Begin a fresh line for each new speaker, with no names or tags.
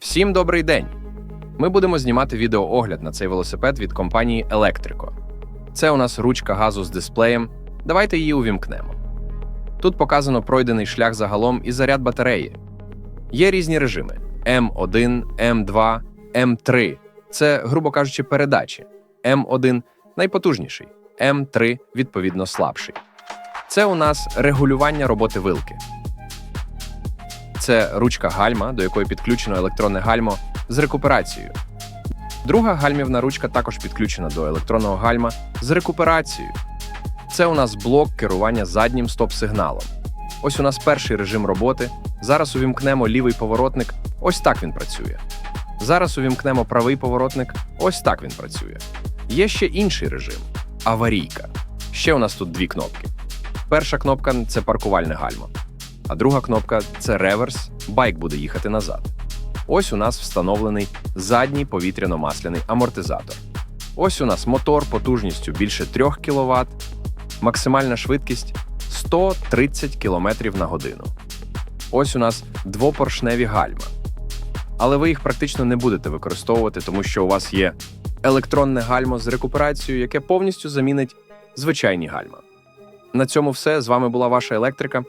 Всім добрий день! Ми будемо знімати відеоогляд на цей велосипед від компанії Electrico. Це у нас ручка газу з дисплеєм. Давайте її увімкнемо. Тут показано пройдений шлях загалом і заряд батареї. Є різні режими: М1, М2, М3 це, грубо кажучи, передачі. М1 найпотужніший, М3 відповідно слабший. Це у нас регулювання роботи вилки. Це ручка гальма, до якої підключено електронне гальмо з рекуперацією. Друга гальмівна ручка також підключена до електронного гальма з рекуперацією. Це у нас блок керування заднім стоп-сигналом. Ось у нас перший режим роботи. Зараз увімкнемо лівий поворотник. Ось так він працює. Зараз увімкнемо правий поворотник. Ось так він працює. Є ще інший режим аварійка. Ще у нас тут дві кнопки. Перша кнопка це паркувальне гальмо, а друга кнопка це реверс, байк буде їхати назад. Ось у нас встановлений задній повітряно-масляний амортизатор. Ось у нас мотор потужністю більше 3 кВт, максимальна швидкість 130 км на годину. Ось у нас двопоршневі гальма. Але ви їх практично не будете використовувати, тому що у вас є електронне гальмо з рекуперацією, яке повністю замінить звичайні гальма. На цьому все. З вами була ваша електрика.